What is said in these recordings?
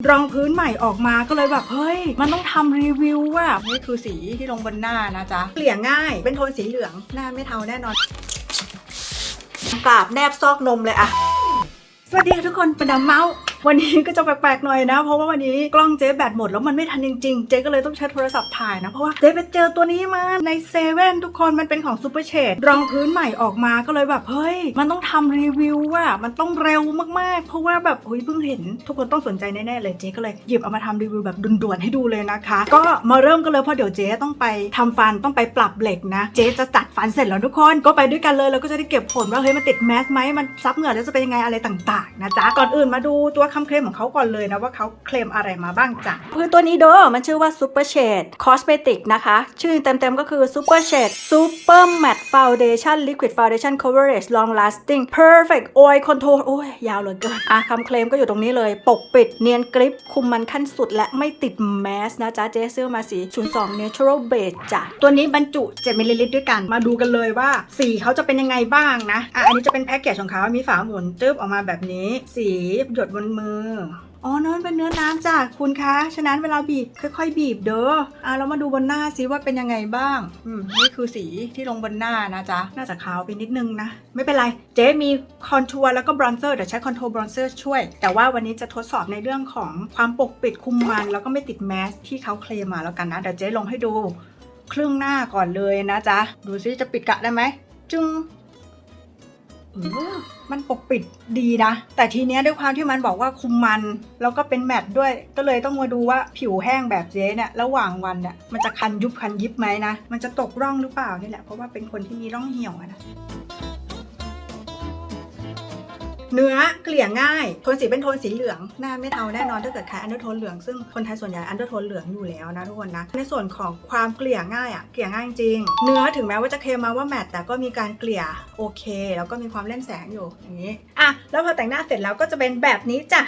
รองพื้นใหม่ออกมาก็เลยแบบเฮ้ย มันต้องทำรีวิวว่ะนี่คือสีที่ลงบนหน้านะจ๊ะเกลี่ยง่ายเป็นโทนสีเหลืองหน้าไม่เทาแน่นอนกราบแนบซอกนมเลยอะสวัสดีทุกคนเป็นดำเมาส์ วันนี้ก็จะแปลกๆหน่อยนะ เพราะว่าวันนี้กล้องเจ๊แบตหมดแล้วมันไม่ทันจริงๆ เจ๊ก็เลยต้องใช้โทรศัพท์ถ่ายนะ เพราะว่าเจ๊ไปเจอตัวนี้มาในเซเว่นทุกคนมันเป็นของซูเปอร์เชดรองพื้นใหม่ออกมาก็เลยแบบเฮ้ย มันต้องทำรีวิวว่ะมันต้องเร็วมากๆ เพราะว่าแบบเฮ้ยเพิ่งเห็น ทุกคนต้องสนใจแน่ๆเลยเจ๊ก็เลยหยิบเอามาทำรีวิวแบบด่วนๆให้ดูเลยนะคะ ก็มาเริ่มกันเลยเพราะเดี๋ยวเจ๊ต้องไปทำฟันต้องไปปรับเหล็กนะ เจ๊จะตัดฟันเสร็จแล้วทุกคนก็ไปด้วยกันเลยแล้วก็จะได้เก็บผลว่าเฮ้ยมันติดแมสไหมมันซับเหงื่อแล้วจะเป็นยังไงอะไรต่างๆนะจ๊ะก่อนอื่นมาดูตัวคำเคลมของเขาก่อนเลยนะว่าเขาเคลมอะไรมาบ้างจ้ะคือตัวนี้เด้อมันชื่อว่า Super Shade Cosmetic นะคะ ชื่อเต็มๆก็คือ Super Shade Super Matte Foundation Liquid Foundation Coverage Long Lasting Perfect Oil Control โอ้ยยาวเหลือเกินอะคำเคลมก็อยู่ตรงนี้เลย ปกปิดเนียนกริปคุมมันขั้นสุดและไม่ติดแมสนะจ๊ะเจ๊ซื้อมาสี02 Natural Base จ้ะตัวนี้บรรจุ7มิลลิลิตรด้วยกันมาดูกันเลยว่าสีเขาจะเป็นยังไงบ้างนะอะอันนี้จะเป็นแพ็กเกจของเขามีฝาหมุนจึ๊บออกมาแบบนี้ สีหยดบนมือ อ๋อนื้อเป็นเนื้อน้ำจ้ะคุณคะ ฉะนั้นเวลาบีบค่อยๆ บีบเด้อ อะเรามาดูบนหน้าสิว่าเป็นยังไงบ้าง อืมนี่คือสีที่ลงบนหน้านะจ๊ะ น่าจะขาวไปนิดนึงนะ ไม่เป็นไร เจ๊มีคอนทัวร์แล้วก็บรอนเซอร์เดี๋ยวใช้คอนทัวร์บรอนเซอร์ช่วย แต่ว่าวันนี้จะทดสอบในเรื่องของความปกปิดคุมมัน แล้วก็ไม่ติดแมสที่เขาเคลมมาแล้วกันนะ เดี๋ยวเจ๊ลงให้ดูครึ่งหน้าก่อนเลยนะจ๊ะ ดูซิจะปิดกะได้ไหมจึง มันปกปิดดีนะ แต่ทีเนี้ยด้วยความที่มันบอกว่าคุมมัน แล้วก็เป็นแมตต์ด้วย ก็เลยต้องมาดูว่าผิวแห้งแบบเจ๊เนี่ยระหว่างวันเนี่ยมันจะคันยุบคันยิบไหมนะ มันจะตกร่องหรือเปล่านี่แหละ เพราะว่าเป็นคนที่มีร่องเหี่ยวนะ เนื้อเกลี่ยง่ายโทนสีเป็นโทนสีเหลืองหน้าไม่เทาแน่นอนถ้าเกิดใครอันเดอร์โทนเหลืองซึ่งคนไทยส่วนใหญ่อันเดอร์โทนเหลืองอยู่แล้วนะทุกคนนะในส่วนของความเกลี่ยง่ายอะเกลี่ยง่ายจริง เนื้อถึงแม้ว่าจะเคลมมาว่าแมตต์แต่ก็มีการเกลี่ยโอเค แล้วก็มีความเล่นแสงอยู่อย่างนี้อะแล้วพอแต่งหน้าเสร็จแล้วก็จะเป็นแบบนี้จ้ะ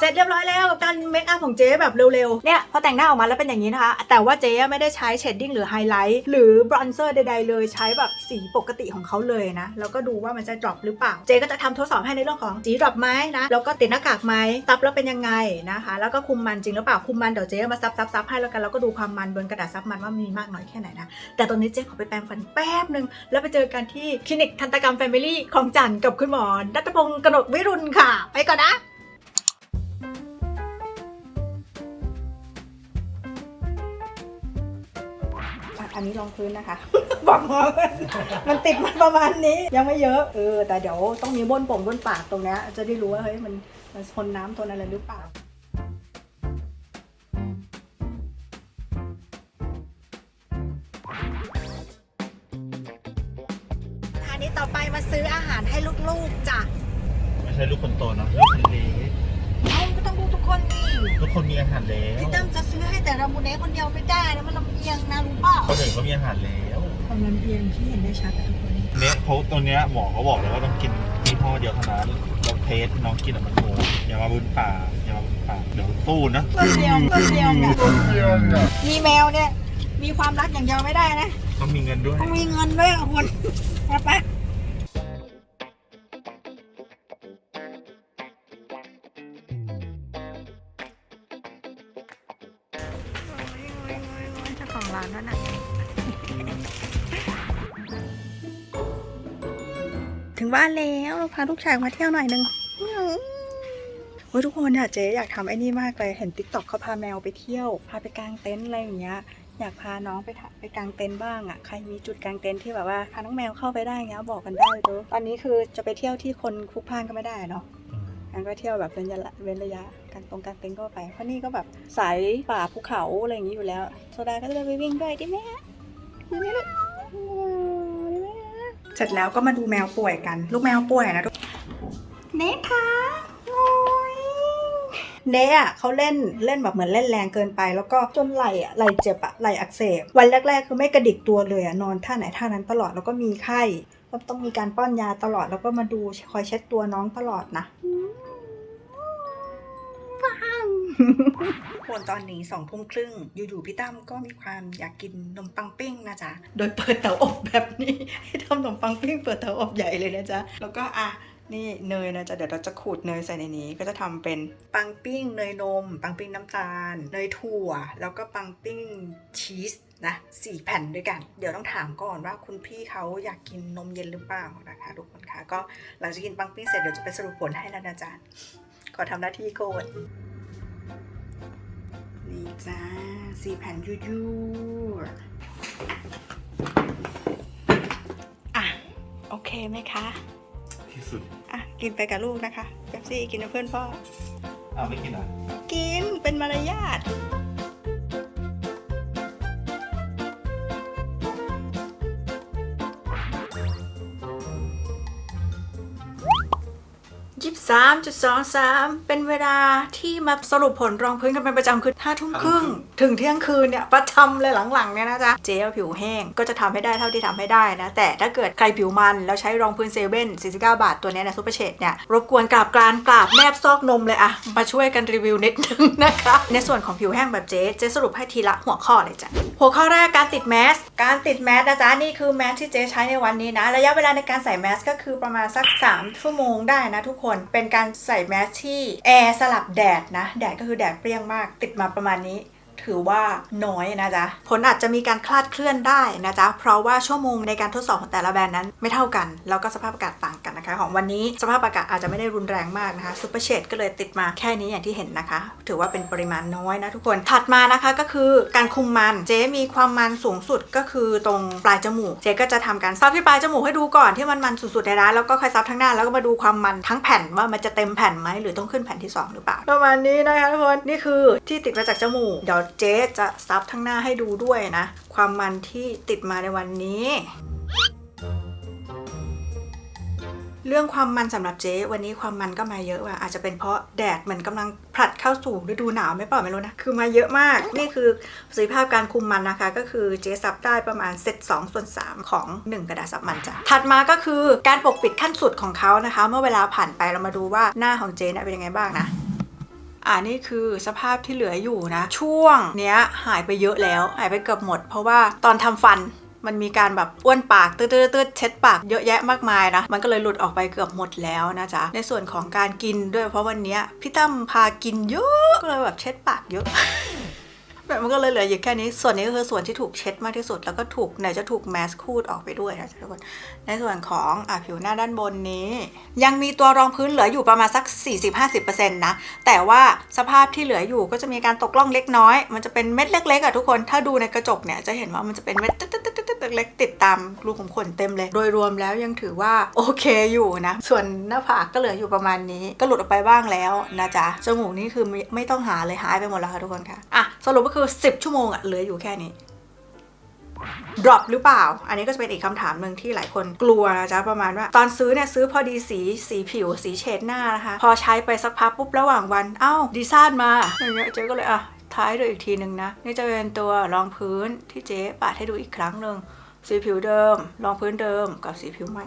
เสร็จเรียบร้อยแล้วกับการเมคอัพของเจ๊แบบเร็วๆ เนี่ยพอแต่งหน้าออกมาแล้วเป็นอย่างนี้นะคะ แต่ว่าเจ๊ไม่ได้ใช้เชดดิ้งหรือไฮไลท์หรือบรอนเซอร์ใดๆเลยใช้แบบสีปกติของเขาเลยนะ แล้วก็ดูว่ามันจะดรอปหรือเปล่า เจ๊ก็จะทำทดสอบให้ในเรื่องของสีดรอปไหมนะ แล้วก็ติดหน้ากากไหมซับแล้วเป็นยังไงนะคะ แล้วก็คุมมันจริงหรือเปล่า คุมมันเดี๋ยวเจ๊มาซับซับซับให้แล้วกันแล้วก็ดูความมันบนกระดาษซับมันว่ามีมากน้อยแค่ไหนนะ แต่ตอนนี้เจ๊ขอไปแปรงฟันแป๊บหนึ่งแล้วไปเจอกันที่คลินิกทันตกรรมแฟมิลี่ของจันกับคุณหมอดัตพงศ์กนกวิรุณค่ะ ไปก่อนนะ นี้รองพื้นนะคะ บอกหมอมันมันติดมาประมาณนี้ยังไม่เยอะเออแต่เดี๋ยวต้องมีบ้นป่งบ้นปากตรงนี้จะได้รู้ว่าเฮ้ยมันมันทนน้ำทนอะไรหรือเปล่าอันนี้ต่อไปมาซื้ออาหารให้ลูกๆจ้ะไม่ใช่ลูกคนโตนะลูกคนเล็ก ต้องดูทุกคนดิทุกคนมีอาหารแล้วพี่ตั้มจะซื้อให้แต่รามูเน่คนเดียวไม่ได้นะมันลำเอียงนะรู้เปล่าคนอื่นก็มีอาหารแล้วความลำเอียงที่เห็นได้ชัดอะทุกคนเนี่ยเขาตัวเนี้ยหมอเขาบอกเลยว่าต้องกินยี่ห้อเดียวเท่านั้นเราเทสน้องกินอะมันโมอย่ามาบุญป่าอย่ามาบุญป่าเดี๋ยวสู้นะต้นเดียวต้นเดียวเนี่ยมีแมวเนี่ยมีความรักอย่างเดียวไม่ได้นะต้องมีเงินด้วยต้องมีเงินด้วยอะคนมาไป ของร้านนั่นน่ะถึงบ้านแล้วเราพาลูกชายมาเที่ยวหน่อยหนึงโอ้ยทุกคนเนี่ยเจ๊อยากทำไอ้นี่มากเลย เห็นติ๊กต็อกเขาพาแมวไปเที่ยว พาไปกางเต็นท์อะไรอย่างเงี้ย อยากพาน้องไปถ่ายไปกางเต็นท์บ้างอะ ใครมีจุดกางเต็นท์ที่แบบว่าพาน้องแมวเข้าไปได้เงี้ยบอกกันได้ดูตอนนี้คือจะไปเที่ยวที่คนพลุกพล่านก็ไม่ได้เนาะงั้นก็เที่ยวแบบเว้นระยะเว้นระยะการตรงกางเต็นท์ก็ไปเพราะนี่ก็แบบสายป่าภูเขาอะไรอย่างงี้อยู่แล้ว โซดาก็จะได้ไปวิ่งด้วยดิแม่ดิแม่ลูกเสร็จแล้วก็มาดูแมวป่วยกัน ลูกแมวป่วยนะทุกเนทคะโอ้ยเนทอะเขาเล่นเล่นแบบเหมือนเล่นแรงเกินไป แล้วก็จนไหล่อะไหล่เจ็บอะไหล่อักเสบวันแรก ๆ คือไม่กระดิกตัวเลยอะนอนท่าไหนท่านั้นตลอดแล้วก็มีไข้ก็ต้องมีการป้อนยาตลอดแล้วก็มาดูคอยเช็ดตัวน้องตลอดนะ คนตอนนี้สองทุ่มครึ่ง อยู่ๆพี่ตั้มก็มีความอยากกินนมปังปิ้งนะจ๊ะ โดยเปิดเตาอบแบบนี้ให้ทำนมปังปิ้งเปิดเตาอบใหญ่เลยนะจ๊ะ แล้วก็อะนี่เนยนะจ๊ะเดี๋ยวเราจะขูดเนยใส่ในนี้ก็จะทำเป็นปังปิ้งเนยนม ปังปิ้งน้ำตาล เนยถั่ว แล้วก็ปังปิ้งชีสนะสี่แผ่นด้วยกัน เดี๋ยวต้องถามก่อนว่าคุณพี่เขาอยากกินนมเย็นหรือเปล่านะคะทุกคนคะก็หลังจากกินปังปิ้งเสร็จเดี๋ยวจะไปสรุปผลให้แล้วนะจ๊ะขอทำหน้าที่โกน นี่จ้าสี่แผ่นยูยูอะ โอเคไหมคะ ที่สุด อะ กินไปกับลูกนะคะเป๊ปซี่กินกับเพื่อนพ่อ อ้าวไม่กินอะ กินเป็นมารยาท ยี่สามจุดสองสามเป็นเวลาที่มาสรุปผลรองพื้นกันเป็นประจำคือห้าทุ่มครึ่ง ถึงเที่ยงคืนเนี่ย ประจำเลยหลังๆเนี่ยนะจ๊ะ เจ๊เอาผิวแห้งก็จะทำให้ได้เท่าที่ทำให้ได้นะ แต่ถ้าเกิดใครผิวมัน แล้วใช้รองพื้นเซเว่น49บาทตัวเนี้ยนะซูเปอร์เชดเนี่ย รบกวนกราบกรานกราบแนบซอกนมเลยอะมาช่วยกันรีวิวนิดนึงนะคะ ในส่วนของผิวแห้งแบบเจ๊เจ๊สรุปให้ทีละหัวข้อเลยจ้ะหัวข้อแรกการติดแมสการติดแมสนะจ๊ะนี่คือแมสที่เจ๊ใช้ในวันนี้นะระยะเวลาในการใส่แมสก็คือประมาณสัก3ชั่วโมงได้นะทุกคนเป็นการใส่แมสที่แอร์สลับแดดนะ แดดก็คือแดดเปรี้ยงมาก ติดมาประมาณนี้ถือว่าน้อยนะจ๊ะ ผลอาจจะมีการคลาดเคลื่อนได้นะจ๊ะ เพราะว่าชั่วโมงในการทดสอบของแต่ละแบรนด์นั้นไม่เท่ากัน แล้วก็สภาพอากาศต่างกั นะคะ ของวันนี้สภาพอากาศอาจจะไม่ได้รุนแรงมากนะคะซูเปอร์เชดก็เลยติดมาแค่นี้อย่างที่เห็นนะคะ ถือว่าเป็นปริมาณน้อยนะทุกคนถัดมานะคะก็คือการคุมมันเจ๊มีความมันสูงสุดก็คือตรงปลายจมูก เจ๊ก็จะทำการซับที่ปลายจมูกให้ดูก่อนที่มันมันสุดๆในร้านแล้วก็ค่อยซับทั้งหน้าแล้วก็มาดูความมันทั้งแผ่นว่ามันจะเต็มแผ่นไหมหรือต้องขึ้นแผ่นที่สองหรือเปล่าประมาณนี้นะคะทุกคนนี่คือที่ติดมาจากจมูกเดี๋ยวเจ๊จะซับทั้งหน้าให้ดูด้วยนะ ความมันที่ติดมาในวันนี้ เรื่องความมันสำหรับเจ๊วันนี้ความมันก็มาเยอะว่ะอาจจะเป็นเพราะแดดเหมือนกำลังผลัดเข้าสู่ฤดูหนาวไม่เปล่าไม่รู้นะ คือมาเยอะมาก นี่คือประสิทธิภาพการคุมมันนะคะ ก็คือเจ๊ซับได้ประมาณเซต2ส่วน3ของ 1 กระดาษซับมันจ้ะถัดมาก็คือการปกปิดขั้นสุดของเขานะคะ เมื่อเวลาผ่านไปเรามาดูว่าหน้าของเจ๊เนี่ยเป็นยังไงบ้างนะอ่านี่คือสภาพที่เหลืออยู่นะ ช่วงเนี้ยหายไปเยอะแล้ว หายไปเกือบหมด เพราะว่าตอนทำฟัน มันมีการแบบอ้วนปากตืดๆๆเช็ดปากเยอะแยะมากมายนะ มันก็เลยหลุดออกไปเกือบหมดแล้วนะจ๊ะ ในส่วนของการกินด้วยเพราะวันนี้พี่ตั้มพากินเยอะก็เลยแบบเช็ดปากเยอะ แบบมันก็เลยเหลืออยู่แค่นี้ ส่วนนี้ก็คือส่วนที่ถูกเช็ดมากที่สุด แล้วก็ถูกไหนจะถูกแมสคูดออกไปด้วยนะทุกคน ในส่วนของอผิวหน้าด้านบนนี้ ยังมีตัวรองพื้นเหลืออยู่ประมาณสัก 40-50%นะ แต่ว่าสภาพที่เหลืออยู่ก็จะมีการตกล่องเล็กน้อย มันจะเป็นเม็ดเล็กๆอะทุกคน ถ้าดูในกระจกเนี่ยจะเห็นว่ามันจะเป็นเม็ดเล็กๆติดตามรูขุมขนเต็มเลย โดยรวมแล้วยังถือว่าโอเคอยู่นะ ส่วนหน้าผากก็เหลืออยู่ประมาณนี้ ก็หลุดออกไปบ้างแล้วนะจ๊ะ จมูกนี่คือไม่ไม่ต้องหาเลยหายไปหมดแล้วค่ะทุกคนค่ะ อะ สรุปก็คือ 10 ชั่วโมงอะเหลืออยู่แค่นี้ drop หรือเปล่า อันนี้ก็จะเป็นอีกคำถามหนึ่งที่หลายคนกลัวนะจ๊ะประมาณว่า ตอนซื้อเนี่ยซื้อพอดีสีสีผิวสีเฉดหน้านะคะ พอใช้ไปสักพักปุ๊บระหว่างวัน เอ้า ดีซ่านมาอย่างเงี้ยเจ๊ก็เลยอะท้ายด้วยอีกทีหนึ่งนะ นี่จะเป็นตัวรองพื้นที่เจ๊ปาดให้ดูอีกครั้งหนึ่งสีผิวเดิม รองพื้นเดิมกับสีผิวใหม่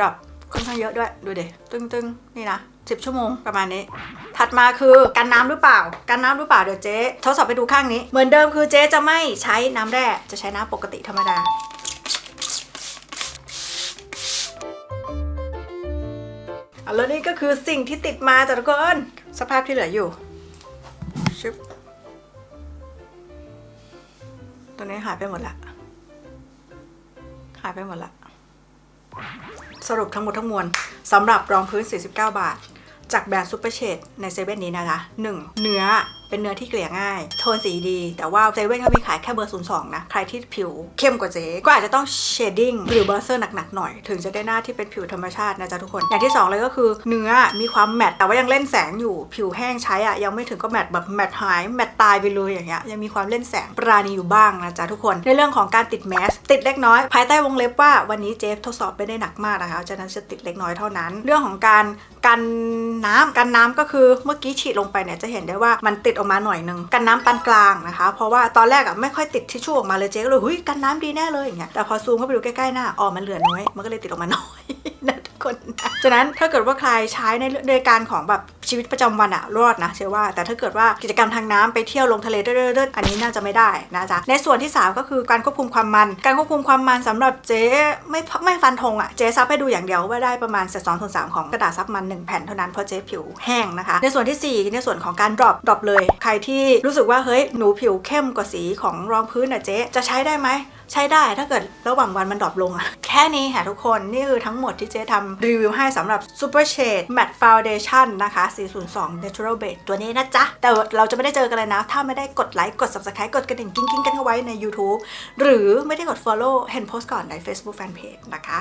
ดรอป ค่อนข้างเยอะด้วย ดูเด็ตึงๆนี่นะ10ชั่วโมงประมาณนี้ ถัดมาคือกันน้ำหรือเปล่า กันน้ำหรือเปล่าเดี๋ยวเจ๊ทดสอบไปดูข้างนี้ เหมือนเดิมคือเจ๊จะไม่ใช้น้ำแร่จะใช้น้ำปกติธรรมดาอแล้วนี่ก็คือสิ่งที่ติดมาจากทุกคนสภาพที่เหลืออยู่ชึบตัวนี้หายไปหมดละ หายไปหมดละ สรุปทั้งหมดทั้งมวลสำหรับรองพื้น 49 บาท จากแบรนด์ซูเปอร์เชดในเซเว่นนี้นะคะ 1. เนื้อ เป็นเนื้อที่เกลี่ยง่าย โทนสีดี แต่ว่าเซเว่นเขามีขายแค่เบอร์ 02 นะ ใครที่ผิวเข้มกว่าเจ๊ ก็อาจจะต้องเชดดิ้งหรือเบอร์เซอร์หนักๆหน่อย ถึงจะได้หน้าที่เป็นผิวธรรมชาตินะจ๊ะทุกคน อย่างที่ 2 เลยก็คือเนื้อมีความแมตต์แต่ว่ายังเล่นแสงอยู่ผิวแห้งใช้อะยังไม่ถึงก็แมตต์แบบแมตต์หายแมตต์ตายไปเลยอย่างเงี้ยยังมีความเล่นแสงปราณีอยู่บ้างนะจ๊ะทุกคนในเรื่องของการติดแมสติดเล็กน้อย ภายใต้วงเล็บว่าวันนี้เจฟทดสอบไม่ได้หนักมากนะคะฉะนั้นจะติดเล็กน้อยเท่านั้น เรื่องของการกันน้ำกันน้ำก็คือเมื่อกี้ฉีดลงไปเนี่ยจะเห็นได้ว่ามันติดออกมาหน่อยนึงกันน้ำปานกลางนะคะ เพราะว่าตอนแรกอะไม่ค่อยติดทิชชู่ออกมาเลยเจ๊ก็เลยเฮ้ยกันน้ำดีแน่เลยอย่างเงี้ยแต่พอซูมเข้าไปดูใกล้ๆหน้าอ๋อมันเหลือน้อยมันก็เลยติดออกมาน้อยนะทุกคนนะฉะนั้นถ้าเกิดว่าใครใช้ในโดยการของแบบ ชีวิตประจำวันอะรอดนะเชื่อว่าแต่ถ้าเกิดว่ากิจกรรมทางน้ำไปเที่ยวลงทะเลเรื่อยๆอันนี้น่าจะไม่ได้นะจ๊ะในส่วนที่ 3 ก็คือการควบคุมความมัน การควบคุมความมันสำหรับเจ๊ไม่ไม่ฟันธงอะเจ๊ซับให้ดูอย่างเดียวว่าได้ประมาณเศษสองส่วนสามของกระดาษซับมัน1แผ่นเท่านั้นเพราะเจ๊ผิวแห้งนะคะ ในส่วนทีสี่4 ในส่วนของการดรอปดรอปเลย ใครที่รู้สึกว่าเฮ้ยหนูผิวเข้มกว่าสีของรองพื้นอะเจ๊จะใช้ได้ไหม ใช้ได้ถ้าเกิดระหว่างวันมันดรอปลงอะแค่นี้ค่ะทุกคนนี่คือทั้งหมดที่เจ๊ทำรีวิวให้สำหรับ Super Shade Matte Foundation นะคะ 402 Natural Base ตัวนี้นะจ๊ะ แต่เราจะไม่ได้เจอกันเลยนะ ถ้าไม่ได้กดไลค์กด Subscribe กดกระดิ่งกิ้งกิ้งกันเข้าไว้ใน YouTube หรือไม่ได้กด Follow เห็นโพสต์ก่อนใน Facebook Fanpage นะคะ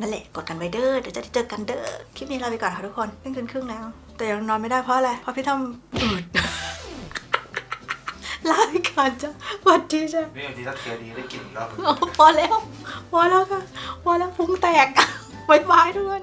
นั่นแหละกดกันไว้เด้อเดี๋ยวจะได้เจอกันเด้อคลิปนี้ลาไปก่อนค่ะทุกคนเที่งคืนครึ่งแล้ว แต่ยังนอนไม่ได้เพราะอะไรเพราะพี่ทำอืด ลาไปก่อนจ้ะสวัสดีจ้ะนี่บางทีถ้าเคลียร์ดีได้กินอีกรอบหนึ่งโอ้พอแล้ว พอแล้วค่ะ พอแล้วพุงแตกบายบายทุกคน